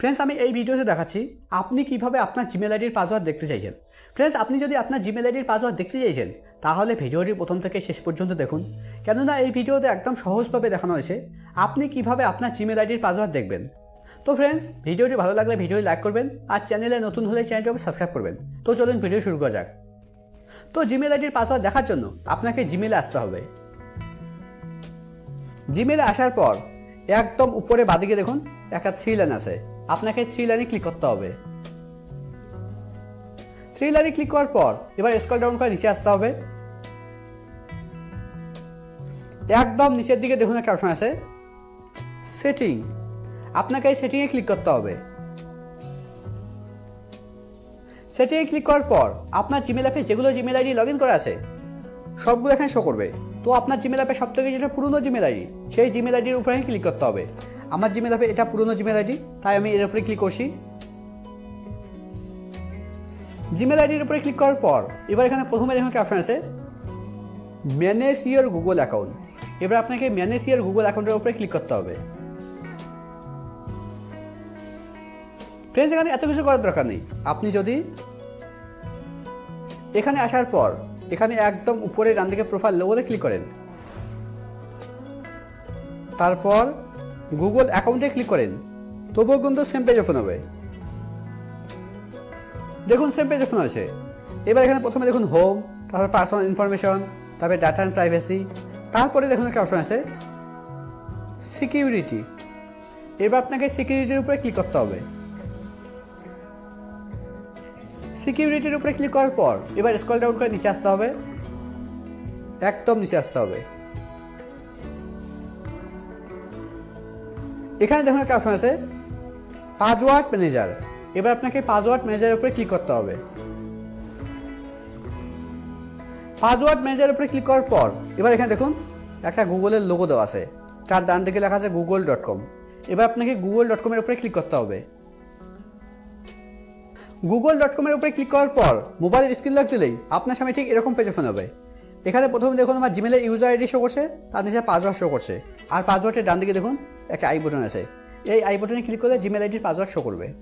Friends আমি এই ভিডিওতে দেখাচ্ছি আপনি কীভাবে আপনার জিমেল আইডির পাসওয়ার্ড দেখতে চাইছেন। ফ্রেন্ডস আপনি যদি আপনার জিমেল আইডির পাসওয়ার্ড দেখতে চাইছেন, তাহলে ভিডিওটি প্রথম থেকে শেষ পর্যন্ত দেখুন। কেননা এই ভিডিওতে একদম সহজভাবে দেখানো হয়েছে আপনি কীভাবে আপনার জিমেল আইডির পাসওয়ার্ড দেখবেন। তো ফ্রেন্ডস ভিডিওটি ভালো লাগলে ভিডিওটি লাইক করবেন আর চ্যানেলে নতুন হলে চ্যানেলটিকে সাবস্ক্রাইব করবেন। তো চলুন ভিডিও শুরু করা যাক। তো জিমেল আইডির পাসওয়ার্ড দেখার জন্য আপনাকে জিমেলে আসতে হবে। জিমেলে আসার পর একদম উপরে বাদিকে দেখুন, একটা থ্রি লাইন আছে। আপনাকে থ্রি লাইনে ক্লিক করতে হবে। থ্রি লাইনে ক্লিক করার পর এবার স্কল ডাউন করে নিচে আসতে হবে। একদম নিচের দিকে দেখুন একটা অপশন আছে। সেটিং আপনাকে এই সেটিংয়ে ক্লিক করতে হবে। সেটিংয়ে ক্লিক করার পর আপনার জিমেল অ্যাপে যেগুলো জিমেল আইডি লগ ইন করা আছে, সবগুলো এখানে শো করবে। তো আপনার জিমেল অ্যাপে সব থেকে যেটা পুরনো জিমেল আইডি সেই জিমেল আইডির উপরে ক্লিক করতে হবে। আমার জিমেল হবে, এটা পুরনো জিমেল আইডি তাই আমি এর উপরে ক্লিক করছি। জিমেল আইডির উপরে ক্লিক করার পর, এবার এখানে প্রথমে দেখুন একটা আছে। ম্যানেজ ইয়োর গুগল অ্যাকাউন্ট এবার আপনাকে ম্যানেজ ইয়োর গুগল অ্যাকাউন্টের উপরে ক্লিক করতে হবে। ফ্রেন্ডস এখানে এত কিছু করার দরকার নেই। আপনি যদি এখানে আসার পর, এখানে একদম উপরে ডান দিকে প্রোফাইল লোগোতে ক্লিক করেন। তারপর গুগল অ্যাকাউন্টে ক্লিক করেন, তবুও কিন্তু সেম পেজ ওপেন হবে। দেখুন সেম পেজ ওপেন হয়েছে। এবার এখানে প্রথমে দেখুন হোম তারপর পার্সোনাল ইনফরমেশন তারপরে ডাটা অ্যান্ড প্রাইভেসি তারপরে দেখুন একটা অপশন আছে সিকিউরিটি এবার আপনাকে সিকিউরিটির উপরে ক্লিক করতে হবে। সিকিউরিটির উপরে ক্লিক করার পর এবার স্কল ডাউন করে নিচে আসতে হবে। একদম নিচে আসতে হবে। এখানে দেখুন একটা অপশন আছে পাসওয়ার্ড ম্যানেজার এবার আপনাকে পাসওয়ার্ড ম্যানেজারের উপরে ক্লিক করতে হবে। পাসওয়ার্ড ম্যানেজারের উপরে ক্লিক করার পর, এবার এখানে দেখুন, একটা গুগলের লোগো দেওয়া আছে। তার ডান দিকে লেখা আছে গুগল ডট কম এবার আপনাকে গুগল ডট কমের উপরে ক্লিক করতে হবে। গুগল ডট কমের উপরে ক্লিক করার পর মোবাইলের স্ক্রিন লক দিলেই আপনার সামনে ঠিক এরকম পেজ ওপেন হবে। এখানে প্রথমে দেখুন, আমার জিমেলের ইউজার আইডি শো করছে, তার নিচে পাসওয়ার্ড শো করছে। আর পাসওয়ার্ডের ডান দিকে দেখুন একটা আই বটন আছে। এই আই বটনে ক্লিক করলে জিমেল আইডির পাসওয়ার্ড শো করবে।